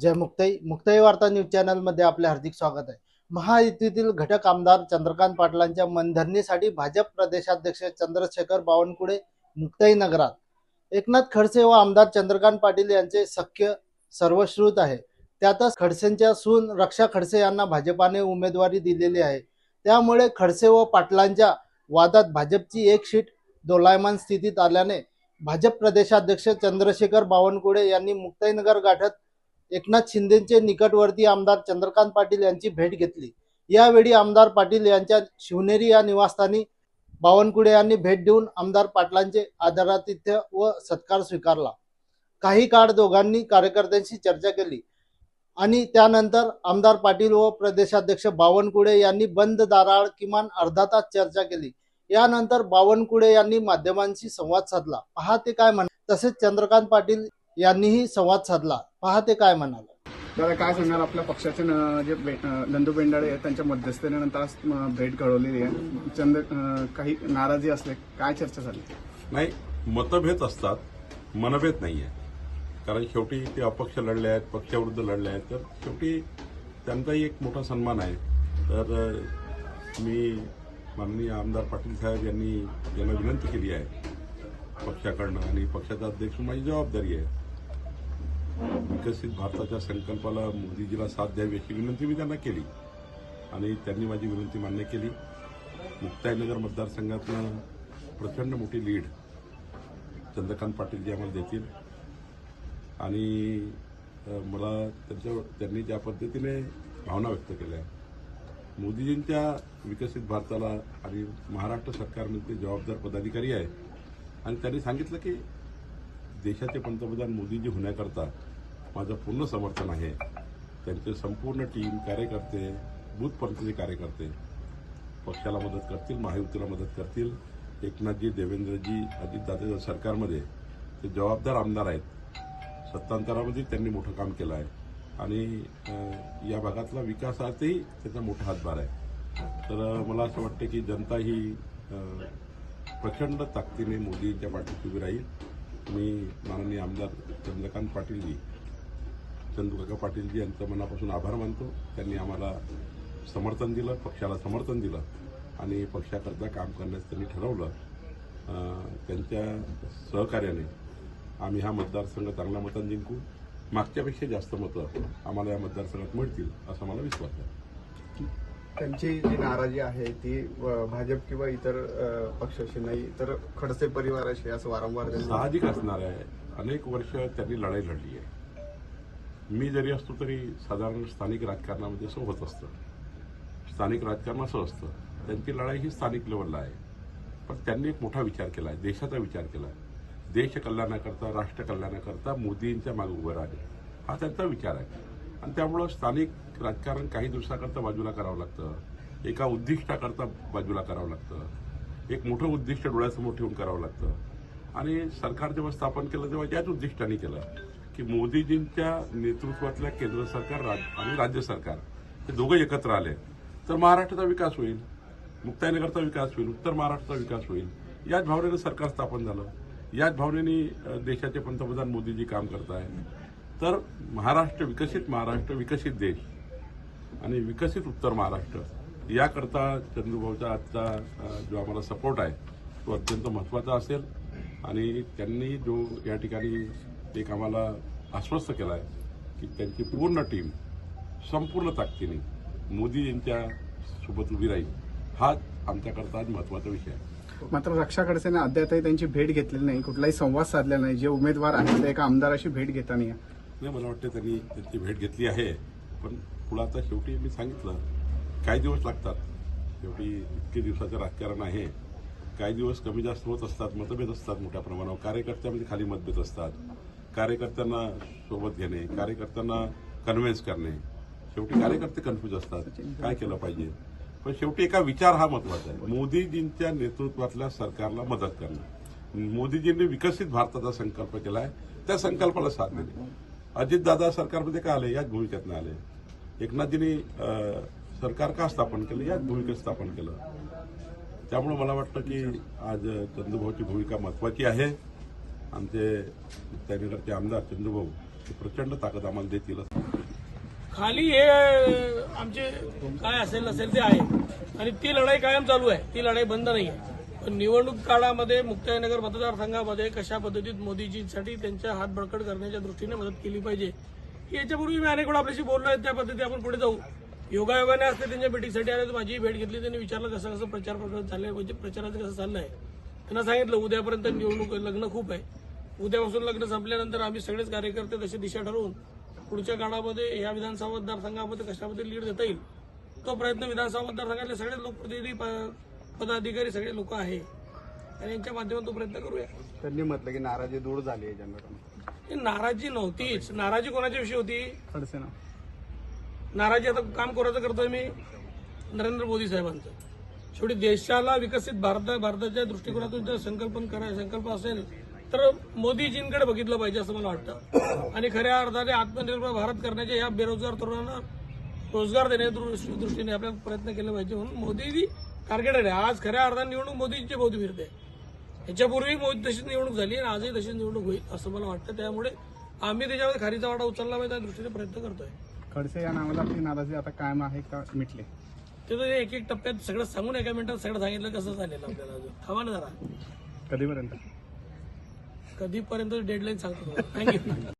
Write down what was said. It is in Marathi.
जय मुक्ताई. मुक्ताई वार्ता न्यूज चॅनलमध्ये आपले हार्दिक स्वागत आहे. महायुतीतील घटक आमदार चंद्रकांत पाटलांच्या मनधरणीसाठी भाजप प्रदेशाध्यक्ष चंद्रशेखर बावनकुळे मुक्ताई नगरात. एकनाथ खडसे व आमदार चंद्रकांत पाटील यांचे सख्य सर्वश्रुत आहे. त्यातच खडसेंच्या सून रक्षा खडसे यांना भाजपाने उमेदवारी दिलेली आहे. त्यामुळे खडसे व पाटलांच्या वादात भाजपची एक शीट दोलायमान स्थितीत आल्याने भाजप प्रदेशाध्यक्ष चंद्रशेखर बावनकुळे यांनी मुक्ताईनगर गाठत एकनाथ शिंदेचे निकटवर्ती आमदार चंद्रकांत पाटील यांची भेट घेतली. यावेळी आमदार पाटील यांच्या शिवनेरी या निवासस्थानी बावनकुळे यांनी भेट देऊन आमदार पाटलांचे आदरातिथ्य व सत्कार स्वीकारला. काही काळ दोघांनी कार्यकर्त्यांशी चर्चा केली आणि त्यानंतर आमदार पाटील व प्रदेशाध्यक्ष बावनकुळे यांनी बंद दाराळ किमान अर्धा तास चर्चा केली. यानंतर बावनकुळे यांनी माध्यमांशी संवाद साधला. पहा ते काय म्हण तसेच चंद्रकांत पाटील यांनीही संवाद साधला. पहा ते काय म्हणाल. दादा काय सांगणार? आपल्या पक्षाचे न- जे नंदू बेंडाळे आहेत त्यांच्या मध्यस्थीनंतर आज भेट घडवलेली आहे. चंद काही नाराजी असले काय चर्चा झाली? नाही मतभेद असतात मनभेद नाही आहे कारण शेवटी ते अपक्ष लढले आहेत पक्षाविरुद्ध लढले आहेत. तर शेवटी त्यांचाही एक मोठा सन्मान आहे. तर मी माननीय आमदार पाटील साहेब यांनी यांना विनंती केली आहे. पक्षाकडनं आणि पक्षाचा अध्यक्ष माझी जबाबदारी आहे. विकसित भारताच्या संकल्पाला मोदीजीला साथ द्यावी अशी विनंती मी त्यांना केली. आणि त्यांनी माझी विनंती मान्य केली. मुक्ताईनगर मतदारसंघातनं प्रचंड मोठी लीड चंद्रकांत पाटील जी आम्हाला देतील. आणि मला त्यांच्या त्यांनी ज्या पद्धतीने भावना व्यक्त केल्या मोदीजींच्या विकसित भारताला आणि महाराष्ट्र सरकारमध्ये जबाबदार पदाधिकारी आहे आणि त्यांनी सांगितलं की देशाचे पंतप्रधान मोदीजी होण्याकरता माझं पूर्ण समर्थन आहे. त्यांचे संपूर्ण टीम कार्यकर्ते बूथपर्यंतचे कार्यकर्ते पक्षाला मदत करतील महायुतीला मदत करतील. एकनाथजी देवेंद्रजी अजितदादाच्या सरकारमध्ये ते जबाबदार आमदार आहेत. सत्तांतरामध्ये त्यांनी मोठं काम केलं आहे. आणि या भागातला विकासातही त्याचा मोठा हातभार आहे. तर मला असं वाटतं की जनता ही प्रचंड ताकदीने मोदींच्या पाठीशी उभी राहील. मी माननीय आमदार चंद्रकांत पाटीलजी चंदूकाका पाटीलजी यांचं मनापासून आभार मानतो. त्यांनी आम्हाला समर्थन दिलं पक्षाला समर्थन दिलं आणि पक्षाकरता काम करण्यास त्यांनी ठरवलं. त्यांच्या सहकार्याने आम्ही हा मतदारसंघ चांगल्या मतांनी जिंकू. मागच्यापेक्षा जास्त मतं आम्हाला या मतदारसंघात मिळतील असा मला विश्वास आहे. त्यांची जी नाराजी आहे ती भाजप किंवा इतर पक्षाशी नाही तर खडसे परिवाराशी असं वारंवार साहजिक असणार आहे. अनेक वर्ष त्यांनी लढाई लढली आहे. मी जरी असतो तरी साधारण स्थानिक राजकारणामध्ये असं होत असतं. स्थानिक राजकारण असं असतं. त्यांची लढाई ही स्थानिक लेवलला आहे. पण त्यांनी एक मोठा विचार केला आहे देशाचा विचार केला आहे देश कल्याणाकरता राष्ट्र कल्याणाकरता मोदींच्या मागे उभं राहणे. हा त्यांचा विचार आहे. आणि त्यामुळं स्थानिक राजकारण काही दिवसाकरता बाजूला करावं लागतं. एका उद्दिष्टाकरता बाजूला करावं लागतं. एक मोठं उद्दिष्ट डोळ्यासमोर ठेवून करावं लागतं. आणि सरकार जेव्हा स्थापन केलं तेव्हा याच उद्दिष्टाने केलं. की मोदीजींच्या नेतृत्वातल्या केंद्र सरकार राज- आणि राज्य सरकार हे दोघं एकत्र आले तर महाराष्ट्राचा विकास होईल मुक्ताईनगरचा विकास होईल उत्तर महाराष्ट्राचा विकास होईल. याच भावनेनं सरकार स्थापन झालं. याच भावनेने देशाचे पंतप्रधान मोदीजी काम करत आहे तर महाराष्ट्र विकसित महाराष्ट्र विकसित देश आणि विकसित उत्तर महाराष्ट्र याकरता चंद्रभाऊचा आजचा जो आम्हाला सपोर्ट आहे तो अत्यंत महत्त्वाचा असेल. आणि त्यांनी जो या ठिकाणी एक आम्हाला आश्वस्त केला आहे की त्यांची पूर्ण टीम संपूर्ण ताकदीने मोदीजींच्या सोबत उभी राहील. हाच आमच्याकरता आज महत्त्वाचा विषय आहे. मात्र रक्षा खडसेने अद्यापही त्यांची भेट घेतलेली नाही. कुठलाही संवाद साधलेला नाही. जे उमेदवार आहेत ते एका आमदाराशी भेट घेताना नाही मला वाटतं त्यांनी त्यांची भेट घेतली आहे. पण पुढं आता शेवटी मी सांगितलं काही दिवस लागतात. शेवटी इतके दिवसाचं राजकारण आहे. काही दिवस कमी जास्त होत असतात मतभेद असतात मोठ्या प्रमाणावर. कार्यकर्त्यामध्ये खाली मतभेद असतात. कार्यकर्त्यांना सोबत घेणे कार्यकर्त्यांना कन्व्हिन्स करणे. शेवटी कार्यकर्ते कन्फ्यूज असतात. काय केलं पाहिजे? पण शेवटी एका विचार हा महत्त्वाचा आहे. मोदीजींच्या नेतृत्वातल्या सरकारला मदत करणं. मोदीजींनी विकसित भारताचा संकल्प केला आहे त्या संकल्पाला साथ देणे. अजितदादा सरकारमध्ये का आले? याच भूमिकेतनं आले. एकनाथजींनी सरकार का स्थापन केलं? याच भूमिकेत स्थापन केलं. त्यामुळे मला वाटतं की आज चंद्रभाऊची भूमिका महत्वाची आहे. आमचे मुक्ताईनगरचे आमदार चंद्रभाऊ प्रचंड ताकद आम्हाला देतील खाली हे आमचे काय असेल नसेल ते आहे. आणि ती लढाई कायम चालू आहे. ती लढाई बंद नाही आहे पण निवडणूक काळामध्ये मुक्ताईनगर मतदारसंघामध्ये कशा पद्धतीत मोदीजींसाठी त्यांच्या हात बळकट करण्याच्या दृष्टीने मदत केली पाहिजे याच्यापूर्वी मी अनेक वेळा आपल्याशी बोललो आहे. त्या पद्धती आपण पुढे जाऊ. योगायोगाने असते त्यांच्या भेटीसाठी आले तर माझीही भेट घेतली. त्यांनी विचारलं कसं कसं प्रचार प्रसार चाललंय म्हणजे प्रचाराचं कसं चाललंय. त्यांना सांगितलं उद्यापर्यंत निवडणूक लग्न खूप आहे. उद्यापासून लग्न संपल्यानंतर आम्ही सगळेच कार्यकर्ते तशी दिशा ठरवून पुढच्या काळामध्ये या विधानसभा मतदारसंघामध्ये कशामध्ये लीड देता येईल? तो प्रयत्न विधानसभा मतदारसंघातले सगळे लोकप्रतिनिधी पदाधिकारी सगळे लोक आहे. आणि यांच्या माध्यमातून तो प्रयत्न करूया. त्यांनी म्हटलं की नाराजी दूर झाली आहे जनता ही नाराजी नव्हतीच. नाराजी कोणाच्या विषयी होती? नाराजी आता काम कोणाचं करतोय मी? नरेंद्र मोदी साहेबांचं. शेवटी देशाला विकसित भारत भारताच्या दृष्टिकोनातून जर संकल्पन कराय संकल्प असेल तर मोदीजींकडे बघितलं पाहिजे असं मला वाटतं. आणि खऱ्या अर्थाने आत्मनिर्भर भारत करण्याच्या या बेरोजगार तरुणांना रोजगार देण्याच्या दृष्टी- दृष्टीने आपल्याला प्रयत्न केले पाहिजे म्हणून मोदीजी टार्गेटेड आहे. आज खऱ्या अर्थाने निवडणूक मोदींची भोवती फिरते. याच्यापूर्वी मोदी तशीच निवडणूक झाली आणि आजही तशीच निवडणूक होईल असं मला वाटतं. त्यामुळे आम्ही त्याच्यामध्ये खारीचा वाटा उचलला पाहिजे त्या दृष्टीने प्रयत्न करतोय. खडसे या नावाला आपली नाराजी आता कायम आहे का मिटले? ते तर एक एक टप्प्यात सगळं सांगून एका मिनिटात सगळं सांगितलं कसं झालेलं आपल्याला अजून. थांबा ना जरा. कधीपर्यंत? कधीपर्यंत डेडलाईन सांगतो. थँक्यू